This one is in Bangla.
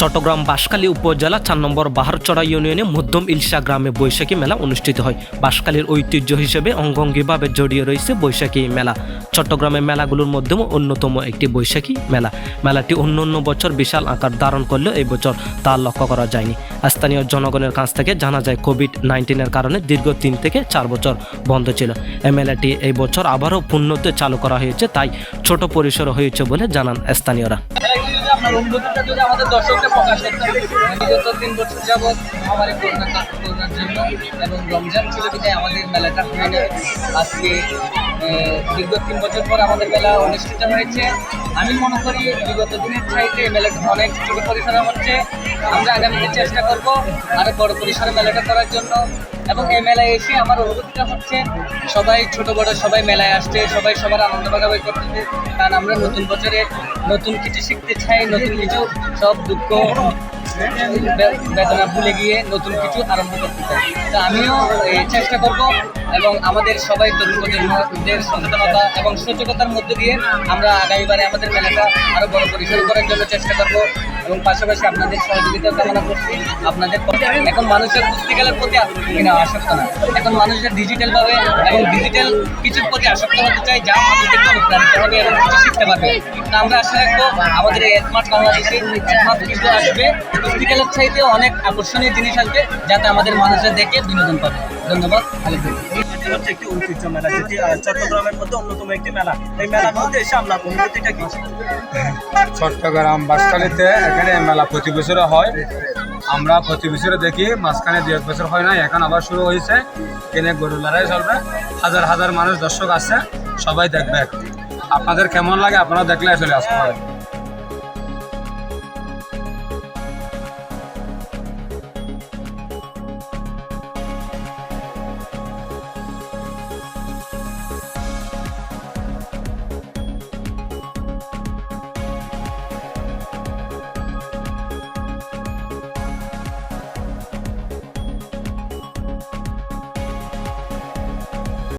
চট্টগ্রাম বাঁশখালী উপজেলা চার নম্বর বাহারচড়া ইউনিয়নে মধ্যম ইলশা গ্রামে বৈশাখী মেলা অনুষ্ঠিত হয়। বাঁশখালীর ঐতিহ্য হিসেবে অঙ্গঙ্গিভাবে জড়িয়ে রয়েছে বৈশাখী মেলা। চট্টগ্রামের মেলাগুলোর মধ্যেও অন্যতম একটি বৈশাখী মেলা। মেলাটি অন্য অন্য বছর বিশাল আকার ধারণ করলেও এই বছর তা লক্ষ্য করা যায়নি। স্থানীয় জনগণের কাছ থেকে জানা যায় কোভিড নাইন্টিনের কারণে দীর্ঘ তিন থেকে চার বছর বন্ধ ছিল। এই মেলাটি এই বছর আবারও পূর্ণতে চালু করা হয়েছে, তাই ছোট পরিসর হয়েছে বলে জানান স্থানীয়রা। আমাদের দর্শককে প্রকাশ করতে হবে। বিগত তিন বছর যাবৎ মহামারী করোনা করোনার জন্য এবং রমজান ছিল বিধায় আমাদের মেলাটা হয় না আজকে দীর্ঘ তিন বছর পর আমাদের মেলা অনুষ্ঠিত হয়েছে। আমি মনে করি বিগত দিনের চাইতে মেলাটা অনেক ছোট পরিসরে হচ্ছে। আমরা আগামীতে চেষ্টা করব আরও বড় পরিসরে মেলাটা করার জন্য। এবং এই মেলায় এসে আমার অনুভূতিটা হচ্ছে, সবাই ছোট, বড়, সবাই মেলায় আসছে, সবাই সবার আনন্দ ভাগাভাগি করতেছে কারণ আমরা নতুন বছরে নতুন কিছু শিখতে চাই, নতুন কিছু, সব দুঃখ বেদনা ভুলে গিয়ে নতুন কিছু আরম্ভ করতে চাই। তা আমিও চেষ্টা করব এবং আমাদের সবাই তরুণদের সচেতনতা এবং সচেতনতার মধ্যে দিয়ে আমরা আগামীবারে আমাদের মেলাটা আরও বড় পরিসর করার জন্য চেষ্টা করব এবং পাশাপাশি আপনাদের সহযোগিতা কামনা করছি। আপনাদের এখন মানুষের পুস্তিকালের প্রতি কিনা আসক্ত না। এখন মানুষের ডিজিটালভাবে এবং ডিজিটাল কিছুর প্রতি আসক্ত হতে চাই যা মানুষদেরকে অনুপ্রাণিত হবে এবং কিছু শিখতে পারবে। তা আমরা আশা রাখব আমাদের স্মার্ট বাংলাদেশে স্মার্ট কিছু আসবে পুস্তিকালের চাইতে অনেক আকর্ষণীয় জিনিস আসবে যাতে আমাদের মানুষের দেখে বিনোদন পাবে। ধন্যবাদ। হচ্ছে একটি ঐতিহ্য মেলা যেটি চট্টগ্রামের মধ্যে অন্যতম একটি মেলা। এই মেলার মধ্যে এসে আপনার অনুভূতিটা কি? চট্টগ্রাম বাসখালীতে এখানে মেলা প্রতি বছরে হয়। আমরা প্রতি বছরে দেখি মাঝখানে দু এক বছর হয় না এখন আবার শুরু হয়েছে। এখানে গরু লড়াই চলবে। হাজার হাজার মানুষ দর্শক আছে সবাই দেখবে আপনাদের কেমন লাগে আপনারা দেখলে চলে আসতে পারেন।